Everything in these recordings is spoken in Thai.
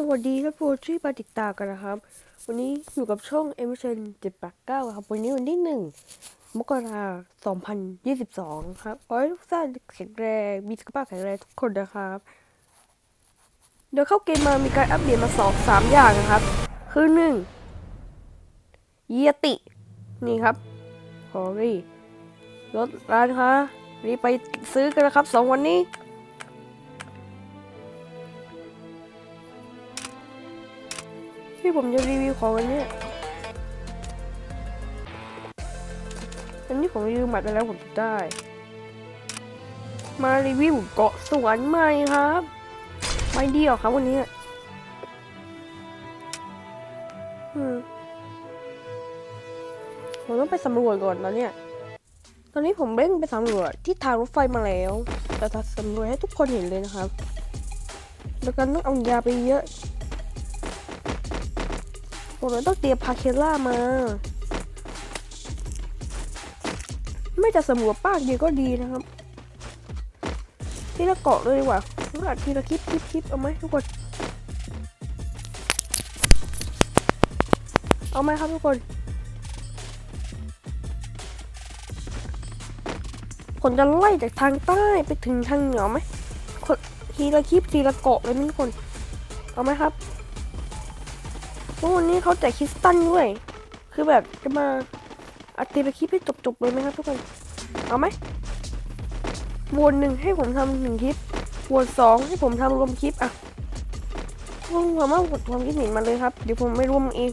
สวัสดีท่านผู้ที่มาติดตามกันนะครับ วันนี้อยู่กับช่อง e m i s s i o n 789ครับ วันนี้วันที่หนึ่งมกราคม2022ครับขอให้ทุกท่านแข็งแรงมีสุขภาพแข็งแรงทุกคนนะครับ เดี๋ยวเข้าเกมมามีการอัปเดตมาสองสามอย่างนะครับ คือหนึ่งเยติ นี่ครับขอรีรถร้านค้ารีบไปซื้อกันนะครับสองวันนี้ ที่ผมจะรีวิวของวันเนี้ยอันนี้ผมรีวิวมาไปแล้วผมได้ มารีวิวเกาะสวรรค์ใหม่ครับไม่เดียวครับวันนี้อืมผมต้องไปสำรวจก่อนตอนเนี้ยตอนนี้ผมเร่งไปสำรวจที่ทางรถไฟมาแล้ว แต่จะสำรวจให้ทุกคนเห็นเลยนะครับ แล้วก็ต้องเอายาไปเยอะ ผมเลยต้องเตรียมพาเคล่ามา ไม่จะสำรวป้ากเดียวก็ดีนะครับ ที่ละเกาะเลยดีกว่าว่าทีละคลิปคลิปคลิปเอาไหมทุกคน เอาไหมครับทุกคน ผมจะไล่จากทางใต้ไปถึงทางเหนือไหมทีละคลิปทีละเกาะเลยนะทุกคน เอาไหมครับ วันนี้เขาแจกคริสตันด้วย คือแบบจะมาอัดทีละคลิปให้จบๆเลยไหมครับทุกคน เอาไหมวนหนึ่งให้ผมทำหนึ่งคลิปวนสองให้ผมทำรวมคลิปอะรวมความว่ากดความคิดเห็นมาเลยครับ เดี๋ยวผมไม่รวมเอง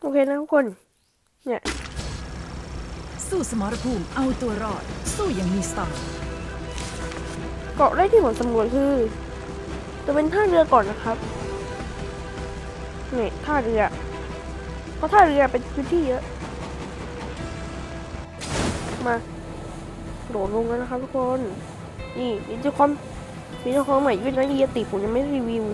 โอเคนะทุกคน เนี่ย สู้สมรภูมิเอาตัวรอด สู้อย่างมีสไตล์ เกาะแรกที่ผมสำรวจคือ จะเป็นท่าเรือก่อนนะครับนี่ท่าเรือเพราะท่าเรือเป็นพื้นที่เยอะ มาโดดลงแล้วนะครับทุกคน นี่มีเจ้าความมีเจ้าความใหม่ด้วยนะเยียติผมยังไม่รีวิว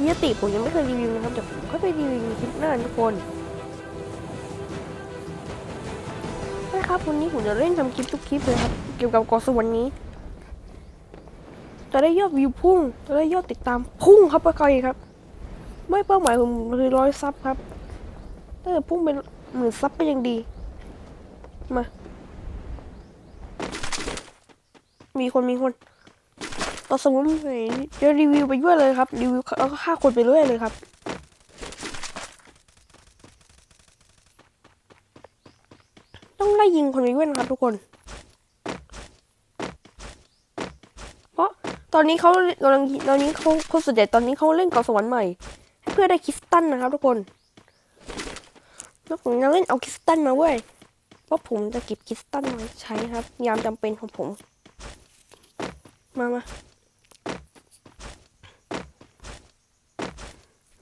เยียติผมยังไม่เคยรีวิวนะครับแต่ผมก็ไปรีวิวคลิปหน้าทุกคน ครับวันนี้ผมจะเล่นทำคลิปทุกคลิปเลยครับ เกี่ยวกับกาะสวรรค์นี้ จะได้ยอดวิวพุ่ง จะได้ยอดติดตามพุ่งครับไปไกลครับ ไม่เป้าหมายผมคือร้อยซับครับถ้าเกิดพุ่งเป็นหมื่นซับก็ยังดี มา มีคนมีคนต่อสมมติจะรีวิวไปด้วยเลยครับ รีวิวแล้วก็ฆ่าคนไปเรื่อยเลยครับ ต้องไล่ ยิงคนไปด้วยนะครับทุกคน เพราะตอนนี้เขากำลังตอนนี้เขาคนส่วนใหญ่ตอนนี้เขาเล่นเกาะสวรรค์ใหม่ เพื่อได้คริสตันนะครับ ทุกคนแล้วผมจะเล่นเอาคริสตันมาเว้ยเพราะผมจะเก็บคริสตันไว้ใช้ครับ ยามจำเป็นของผม มามา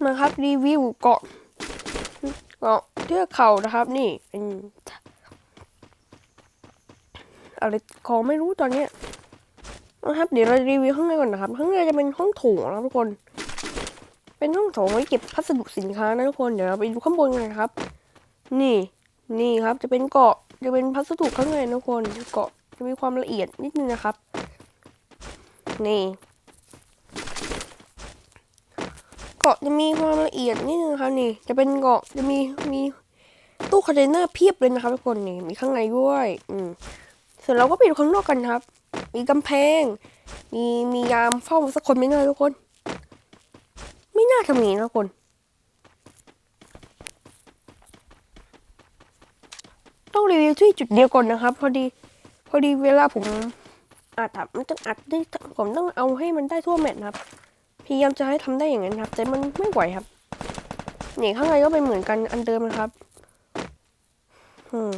มาครับรีวิวเกาะเกาะเทือกเขานะครับ นี่เป็น อะไรของไม่รู้ตอนเนี้ยนะครับ เดี๋ยวเรารีวิวข้างในก่อนนะครับ ข้างในจะเป็นห้องโถงนะทุกคน เป็นห้องโถงไว้เก็บพัสดุสินค้านะทุกคน เดี๋ยวเราไปดูข้างบนกันนะครับ นี่ นี่ครับ จะเป็นเกาะ จะเป็นพัสดุข้างในนะทุกคน เกาะจะมีความละเอียดนิดนึงนะครับ นี่ เกาะจะมีความละเอียดนิดนึงครับนี่ จะเป็นเกาะจะมีมีตู้คอนเทนเนอร์เพียบเลยนะครับทุกคนนี่ มีข้างในด้วย อืม สร็จเราก็ไปดูข้างนอกกันครับ มีกำแพง มีมียามเฝ้าสักคนไม่น่าทุกคน ไม่น่าทำอย่างนี้นะทุกคนต้องรีวิวที่จุดเดียวก่อนนะครับ พอดี พอดีเวลาผมอัดอะมันต้องอัดได้ผมต้องเอาให้มันได้ทั่วแมตช์นะครับพยายามจะให้ทำได้อย่างนั้นครับ แต่มันไม่ไหวครับนี่ข้างในก็เป็นเหมือนกันอันเดิมนะครับ อืม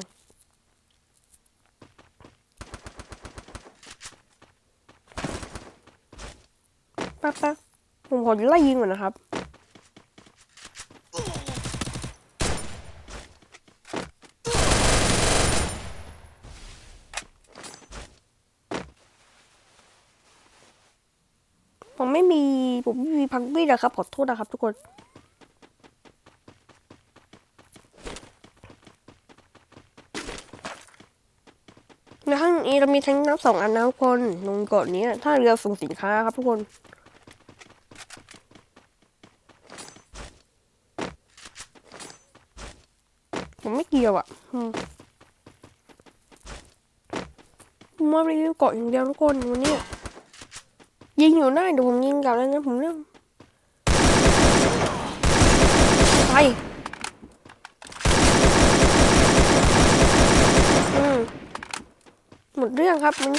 ป๊บแป๊บผมขอไล่ยิงก่อนนะครับ ผมไม่มีผมไม่มีพังมีดนะครับ ขอโทษนะครับทุกคนในี้เรามีแทงน้ำสองอันนะทุกคนลงเกาะนี้ถ้าเรือส่งสินค้าครับทุกคน ผมไม่เกี่ยวอะอืมผมมารีวิวเกาะอย่างเดียวทุกคนวันนี้ยิงอยู่ได้เดี๋ยวผมยิงกลับแล้วนะผมเรื่องไปอืมหมดเรื่องครับมัน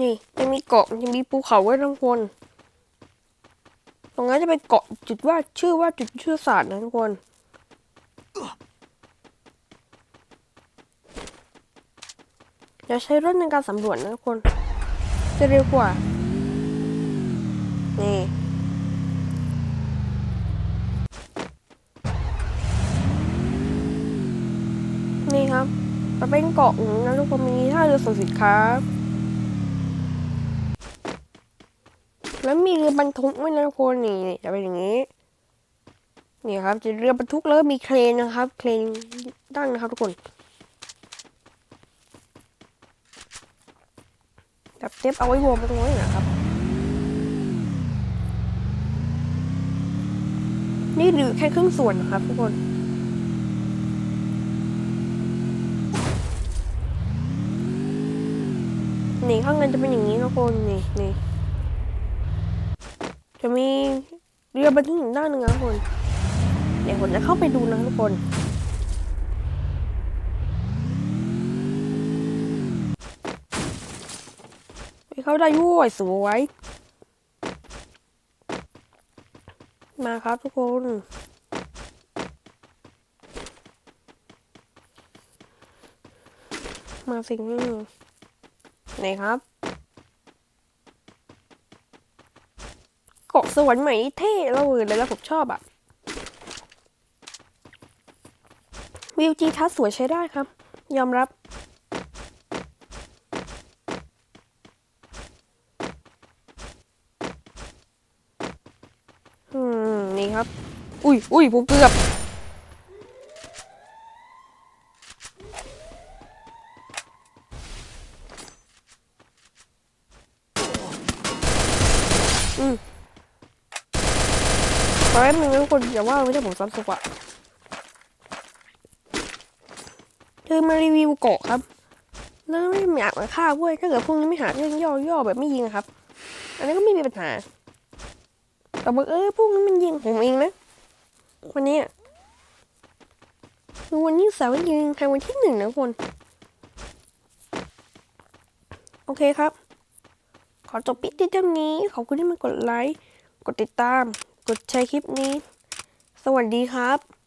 นี่จะมีเกาะจะมีภูเขาไว้ทุกคน ตรงนั้นจะเป็นเกาะจุดว่าชื่อว่าจุดชื่อศาสตร์นะทุกคน อย่าใช้รถในการสำรวจนะทุกคน จะเร็วกว่า นี่นี่ครับมันเป็นเกาะอย่างนี้นะทุกคนมีท่าเรือส่งสินค้า แล้วมีเรือบรรทุกด้วยนะทุกคนนี่จะเป็นอย่างนี้ นี่ครับ จะเรือบรรทุกแล้วมีเครนนะครับ เครนตั้งนะครับทุกคนแบบเทปเอาไว้รวมมตรงนี้นะครับ นี่หรือแค่ครึ่งส่วนนะครับทุกคนนี่ข้างในจะเป็นอย่างนี้นะทุกคนนี่นี่ จะมีเรือบรรทุกอีกด้านหนึ่งนะทุกคน เดี๋ยวผมจะเข้าไปดูนะทุกคนไปเข้าได้ด้วยสวย มาครับทุกคนมาสิ่งนี้ไหนครับ เกาะ สวรรค์ใหม่นี่เท่เราเลยแล้วผมชอบอะวิวจีทัศสวยใช้ได้ครับ ยอมรับอืมนี่ครับ อุ้ยอุ้ยผมเกือบ อืม แป๊บนึงนะทุก คนอย่าว่าไม่ใช่ผมซับสุกอะเธอมารีวิวเกาะครับ แล้วไม่อยากมาฆ่าเว้ยถ้าเกิดพวกนี้ไม่หาเรื่องย่อย่อๆแบบไม่ยิงครับ อันนี้ก็ไม่มีปัญหา แต่บอกเออพวกนี้มันยิงผมเองนะ วันนี้คือวันนี้เสาร์ยิงใครวันที่หนึ่งนะคน โอเคครับ ขอจบปิดที่เท่านี้ ขอบคุณที่มากดไลค์ กดติดตาม กดแชร์คลิปนี้ สวัสดีครับ